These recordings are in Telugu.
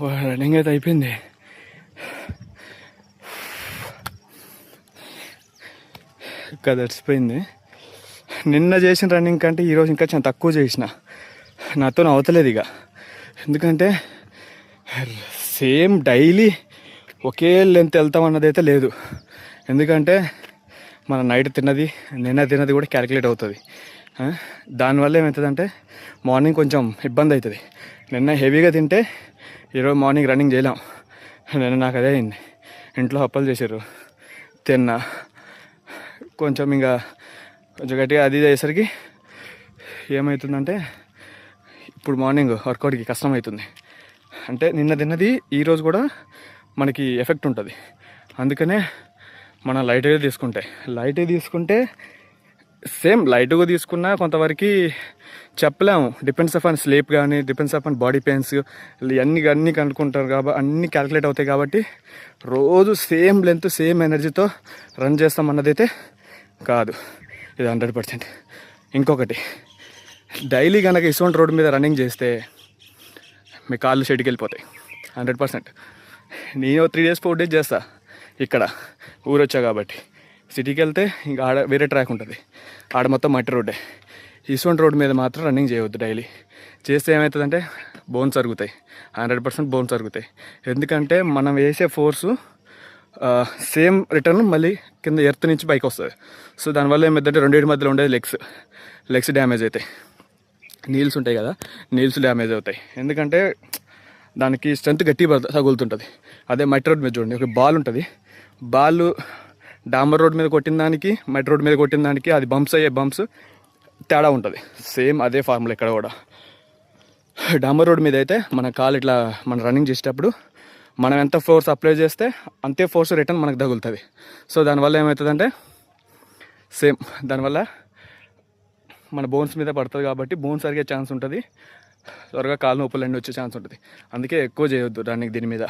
రన్నింగ్ అయితే అయిపోయింది ఇంకా తడిసిపోయింది నిన్న చేసిన రన్నింగ్ కంటే ఈరోజు ఇంకా చాలా తక్కువ చేసిన నాతో అవతలేదు ఇక ఎందుకంటే సేమ్ డైలీ ఒకే లెంత్ వెళ్తాం అన్నది అయితే లేదు ఎందుకంటే మన నైట్ తిన్నది నిన్న తిన్నది కూడా క్యాలిక్యులేట్ అవుతుంది దానివల్ల ఏమవుతుందంటే మార్నింగ్ కొంచెం ఇబ్బంది అవుతుంది నిన్న హెవీగా తింటే ఈరోజు మార్నింగ్ రన్నింగ్ చేయలేం. నేను నాకు అదే అయింది. ఇంట్లో అప్పలు చేశారు తిన్నా. కొంచెం ఇంకా కొంచెం గట్టిగా అది ఇది అయ్యేసరికి ఏమవుతుందంటే ఇప్పుడు మార్నింగ్ వర్కౌట్కి కష్టం అవుతుంది అంటే నిన్న తిన్నది ఈరోజు కూడా మనకి ఎఫెక్ట్ ఉంటుంది. అందుకనే మనం లైట్గా తీసుకుంటే. లైట్గా తీసుకుంటే సేమ్ లైట్గా తీసుకున్నా కొంతవరకు చెప్పలేము. డిపెండ్స్ అపాన్ స్లీప్ కానీ డిపెండ్స్ అపాన్ బాడీ పెయిన్స్ అన్ని అన్ని కనుక్కుంటారు కాబట్టి అన్నీ క్యాలిక్యులేట్ అవుతాయి కాబట్టి రోజు సేమ్ లెంత్ సేమ్ ఎనర్జీతో రన్ చేస్తాం అన్నదైతే కాదు. ఇది హండ్రెడ్ పర్సెంట్. ఇంకొకటి డైలీ కనుక ఇసువంటి రోడ్డు మీద రన్నింగ్ చేస్తే మీ కాళ్ళు షెడ్కి వెళ్ళిపోతాయి హండ్రెడ్ పర్సెంట్. నేను త్రీ డేస్ ఫోర్ డేస్ చేస్తా. ఇక్కడ ఊరొచ్చా కాబట్టి. సిటీకి వెళ్తే ఇంకా ఆడ వేరే ట్రాక్ ఉంటుంది. ఆడ మొత్తం మట్టి రోడ్డే. ఈస్వంట్ రోడ్ మీద మాత్రం రన్నింగ్ చేయవద్దు డైలీ. చేస్తే ఏమవుతుందంటే బోన్స్ అరుగుతాయి. హండ్రెడ్ పర్సెంట్ బోన్స్ అరుగుతాయి. ఎందుకంటే మనం వేసే ఫోర్సు సేమ్ రిటర్న్ మళ్ళీ కింద ఎర్త్ నుంచి పైకి వస్తుంది. సో దానివల్ల ఏమైందంటే రెండింటి మధ్యలో ఉండేది లెగ్స్. లెగ్స్ డ్యామేజ్ అవుతాయి నీల్స్ ఉంటాయి కదా నీల్స్ డ్యామేజ్ అవుతాయి. ఎందుకంటే దానికి స్ట్రెంత్ గట్టి తగులుతుంటుంది. అదే మట్టి రోడ్ మీద చూడండి ఒక బాల్ ఉంటుంది. బాల్ డాంబర్ రోడ్ మీద కొట్టిన దానికి మట్టి రోడ్ మీద కొట్టిన దానికి అది బంప్స్ అయ్యే బంప్స్ తేడా ఉంటుంది. సేమ్ అదే ఫార్ములా ఇక్కడ కూడా. డాంబర్ రోడ్ మీద అయితే మన కాలు ఇట్లా మనం రన్నింగ్ చేసేటప్పుడు మనం ఎంత ఫోర్స్ అప్లై చేస్తే అంతే ఫోర్స్ రిటర్న్ మనకు తగులుతుంది. సో దానివల్ల ఏమవుతుందంటే సేమ్ దానివల్ల మన బోన్స్ మీద పడుతుంది కాబట్టి బోన్స్ అరిగే ఛాన్స్ ఉంటుంది. త్వరగా కాలు నొప్పులు అన్నీ వచ్చే ఛాన్స్ ఉంటుంది. అందుకే ఎక్కువ చేయొద్దు రన్నింగ్ దీని మీద.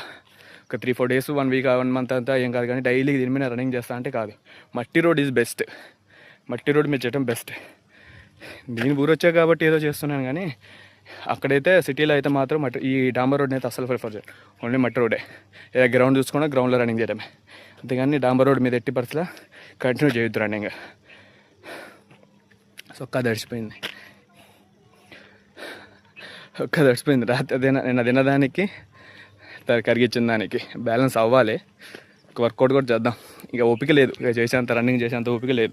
ఒక three four days one week one month అంతా ఏం కాదు కానీ డైలీ దీని మీద రన్నింగ్ చేస్తా అంటే కాదు. మట్టి రోడ్ ఈజ్ బెస్ట్ మట్టి రోడ్ మీద చేయడం బెస్ట్ నేను ఊరొచ్చా కాబట్టి ఏదో చేస్తున్నాను కానీ అక్కడైతే సిటీలో అయితే మాత్రం మట్టి ఈ డాంబర్ రోడ్ని అయితే అసలు ప్రిఫర్ చేయరు. ఓన్లీ మట్టి రోడే. ఏదో గ్రౌండ్ చూసుకున్నా గ్రౌండ్లో రన్నింగ్ చేయడమే. అంతేగాని డాంబర్ రోడ్ మీద ఎట్టి పరిస్థితిలో కంటిన్యూ చేయొద్దు రన్నింగ్ సొక్కా తడిచిపోయింది ఒక్క దడిచిపోయింది రాత్రి అదే నిన్న తినదానికి కరిగించిన దానికి. బ్యాలెన్స్ అవ్వాలి. వర్కౌట్ కూడా చేద్దాం. ఇక ఓపిక లేదు. ఇక చేసేంత రన్నింగ్ చేసేంత ఓపిక లేదు.